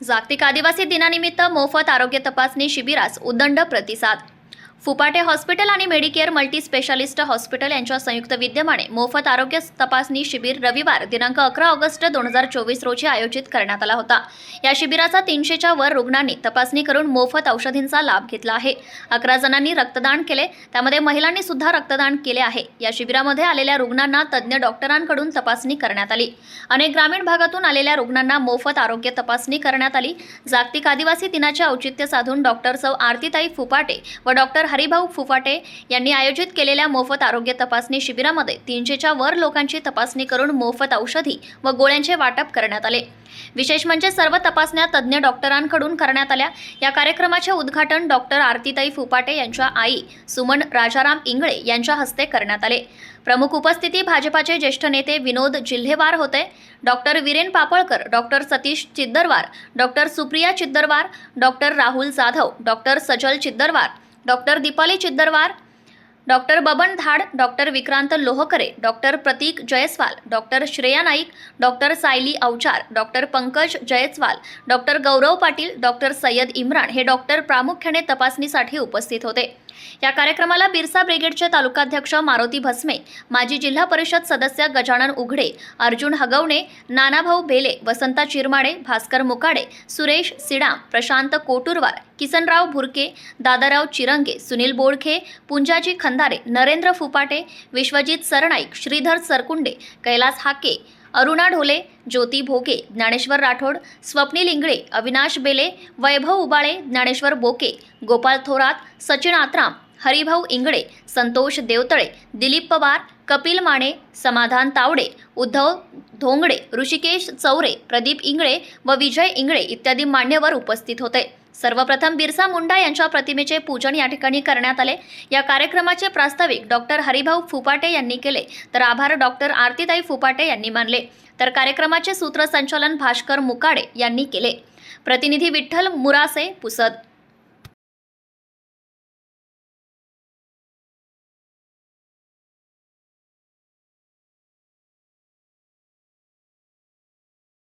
जागतिक आदिवासी दिनानिमित्त मोफत आरोग्य तपासणी शिबिरास उदंड प्रतिसाद फुपाटे हॉस्पिटल आणि मेडिकेअर मल्टी स्पेशालिस्ट हॉस्पिटल यांच्या संयुक्त विद्यमाने मोफत आरोग्य तपासणी शिबिर रविवार दिनांक अकरा ऑगस्ट दोन हजार चोवीस रोजी आयोजित करण्यात आला होता. या शिबिराचा तीनशेच्या वर रुग्णांनी तपासणी करून मोफत औषधींचा लाभ घेतला आहे. अकरा जणांनी रक्तदान केले त्यामध्ये महिलांनी सुद्धा रक्तदान केले आहे. या शिबिरामध्ये आलेल्या रुग्णांना तज्ज्ञ डॉक्टरांकडून तपासणी करण्यात आली. अनेक ग्रामीण भागातून आलेल्या रुग्णांना मोफत आरोग्य तपासणी करण्यात आली. जागतिक आदिवासी दिनाचे औचित्य साधून डॉक्टर सौ आरतीताई फुपाटे व डॉक्टर हरिभाऊ फुफाटे यांनी आयोजित केलेल्या मोफत आरोग्य तपासणी शिबिरामध्ये तीनशेच्या वर लोकांची तपासणी करून मोफत औषधी व गोळ्यांचे वाटप करण्यात आले. विशेष म्हणजे सर्व तपासण्या तज्ज्ञ डॉक्टरांकडून करण्यात आल्या. या कार्यक्रमाचे उद्घाटन डॉक्टर आरतीताई फुपाटे यांच्या आई सुमन राजाराम इंगळे यांच्या हस्ते करण्यात आले. प्रमुख उपस्थिती भाजपाचे ज्येष्ठ नेते विनोद जिल्हेवार होते. Doctor Viren Papalkar doctor Satish Chiddarwar doctor Supriya Chiddarwar doctor Rahul Jadhav doctor Sajal Chiddarwar doctor Deepali Chiddarwar doctor Baban Dhad doctor Vikrant Lohkare doctor Pratik Jaiswal doctor Shreya Naik doctor Sayali Avchar doctor Pankaj Jaiswal doctor Gaurav Patil doctor Sayyed Imran हे doctor प्रामुख्याने तपासणीसाठी उपस्थित होते. या कार्यक्रमाला बिरसा ब्रिगेडचे तालुकाध्यक्ष मारुती भस्मे माजी जिल्हा परिषद सदस्य गजानन उघडे अर्जुन हगवणे नानाभाऊ भेले वसंता चिरमाडे भास्कर मुकाडे सुरेश सिडाम प्रशांत कोटुरवार किसनराव भुरके दादाराव चिरंगे सुनील बोडखे पुंजाजी खंदारे नरेंद्र फुपाटे विश्वजित सरनाईक श्रीधर सरकुंडे कैलास हाके अरुणा ढोले ज्योती भोके ज्ञानेश्वर राठोड स्वप्नील इंगळे अविनाश बेले वैभव उबाळे ज्ञानेश्वर बोके गोपाल थोरात सचिन आत्राम हरिभाऊ इंगळे संतोष देवतळे दिलीप पवार कपिल माने समाधान तावडे उद्धव धोंगडे ऋषिकेश चौरे प्रदीप इंगळे व विजय इंगळे इत्यादी मान्यवर उपस्थित होते. सर्वप्रथम बिरसा मुंडा यांच्या प्रतिमेचे पूजन या ठिकाणी करण्यात आले. या कार्यक्रमाचे प्रास्ताविक डॉक्टर हरिभाऊ फुपाटे यांनी केले. तर आभार डॉक्टर आरतीताई फुपाटे यांनी मानले. तर कार्यक्रमाचे सूत्रसंचालन भास्कर मुकाडे यांनी केले. प्रतिनिधी विठ्ठल मुरासे पुसद.